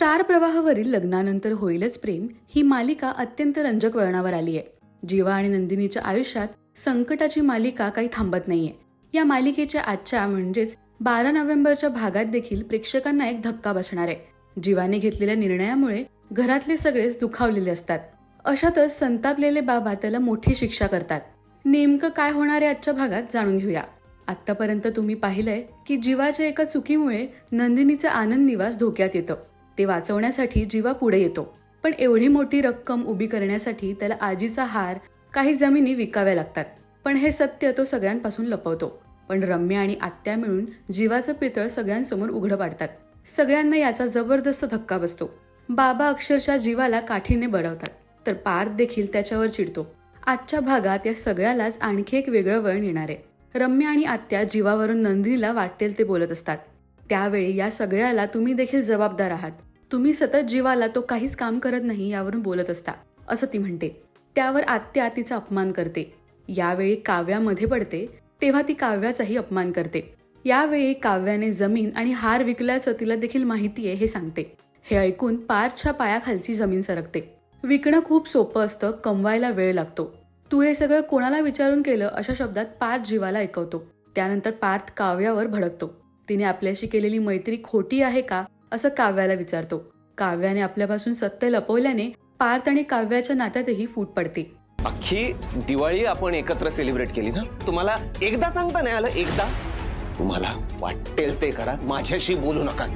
Star प्रवाहावरील लग्नानंतर होईलच प्रेम ही मालिका अत्यंत रंजक वळणावर आली आहे. जीवा आणि नंदिनीच्या आयुष्यात संकटाची मालिका काही थांबत नाहीये. या मालिकेच्या आजच्या म्हणजेच बारा नोव्हेंबरच्या भागात देखील प्रेक्षकांना एक धक्का बसणार आहे. जीवाने घेतलेल्या निर्णयामुळे घरातले सगळेच दुखावलेले असतात. अशातच संतापलेले बाबा त्याला मोठी शिक्षा करतात. नेमकं काय होणार आहे आजच्या भागात जाणून घेऊया. आतापर्यंत तुम्ही पाहिलंय की जीवाच्या एका चुकीमुळे नंदिनीचा आनंद निवास धोक्यात येतं. ते वाचवण्यासाठी जीवा पुढे येतो. पण एवढी मोठी रक्कम उभी करण्यासाठी त्याला आजीचा हार काही जमिनी विकाव्या लागतात. पण हे सत्य तो सगळ्यांपासून लपवतो. पण रम्या आणि आत्या मिळून जीवाचं पितळ सगळ्यांसमोर उघडं पाडतात. सगळ्यांना याचा जबरदस्त धक्का बसतो. बाबा अक्षरशः जीवाला काठीने बडवतात तर पार्थ देखील त्याच्यावर चिडतो. आजच्या भागात या सगळ्यालाच आणखी एक वेगळं वळण येणार आहे. रम्या आणि आत्या जीवावरून नंदिनीला वाटेल ते बोलत असतात. त्यावेळी या सगळ्याला तुम्ही देखील जबाबदार आहात. तुम्ही सतत जीवाला तो काहीच काम करत नाही यावरून बोलत असता असं ती म्हणते. त्यावर आत्या तिचा अपमान करते. यावेळी काव्यामध्ये पडते तेव्हा ती काव्याचाही अपमान करते. यावेळी काव्याने जमीन आणि हार विकल्याचं तिला देखील माहिती आहे हे सांगते. हे ऐकून पार्थच्या पायाखालची जमीन सरकते. विकणं खूप सोपं असतं कमवायला वेळ लागतो. तू हे सगळं कोणाला विचारून केलं अशा शब्दात पार्थ जीवाला ऐकवतो. त्यानंतर पार्थ काव्यावर भडकतो. तिने आपल्याशी केलेली मैत्री खोटी आहे का असं काव्याला विचारतो. काव्याने आपल्यापासून सत्य लपवल्याने पार्थ आणि काव्याच्या नात्यातही फूट पडते. अख्खी दिवाळी आपण एकत्र सेलिब्रेट केली ना? तुम्हाला एकदा सांगता नाही आलं? एकदा? तुम्हाला वाटेल ते करा. माझ्याशी बोलू नका.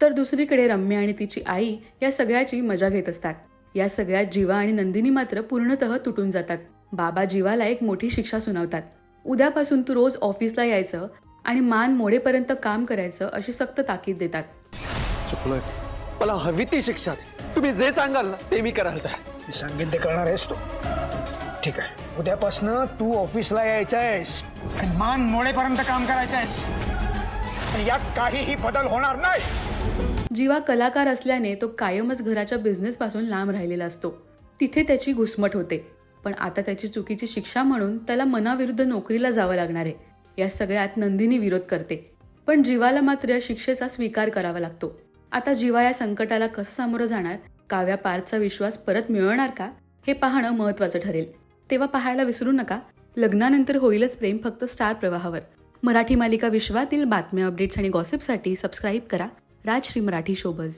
तर दुसरीकडे रम्या आणि तिची आई या सगळ्याची मजा घेत असतात. या सगळ्यात जीवा आणि नंदिनी मात्र पूर्णतः तुटून जातात. बाबा जीवाला एक मोठी शिक्षा सुनावतात. उद्यापासून तू रोज ऑफिसला यायचं आणि मान मोडेपर्यंत काम करायचं अशी सक्त ताकीद देतात. चुकलोय. मला हवी ती शिक्षा. तुम्ही जे सांगाल ना ते मी करायला तयार. मी सांगेन ते करणार आहेस तू. ठीक आहे. उद्यापासनं तू ऑफिसला यायचं आहेस. आणि मान मोडेपर्यंत काम करायचं आहेस. आणि यात काहीही बदल होणार नाही. जीवा कलाकार असल्याने तो कायमच घराच्या बिझनेस पासून लांब राहिलेला असतो. तिथे त्याची घुसमट होते. पण आता त्याची चुकीची शिक्षा म्हणून त्याला मनाविरुद्ध नोकरीला जावं लागणार आहे. या सगळ्यात नंदिनी विरोध करते. पण जीवाला मात्र शिक्षेचा स्वीकार करावा लागतो. आता जीवा या संकटाला कसं सामोरं जाणार? काव्या पार्थचा विश्वास परत मिळवणार का? हे पाहणं महत्वाचं ठरेल. तेव्हा पाहायला विसरू नका. लग्नानंतर होईलच प्रेम फक्त स्टार प्रवाहावर. मराठी मालिका विश्वातील बातम्या अपडेट्स आणि गॉसिपसाठी सबस्क्राईब करा. राजश्री मराठी शोबज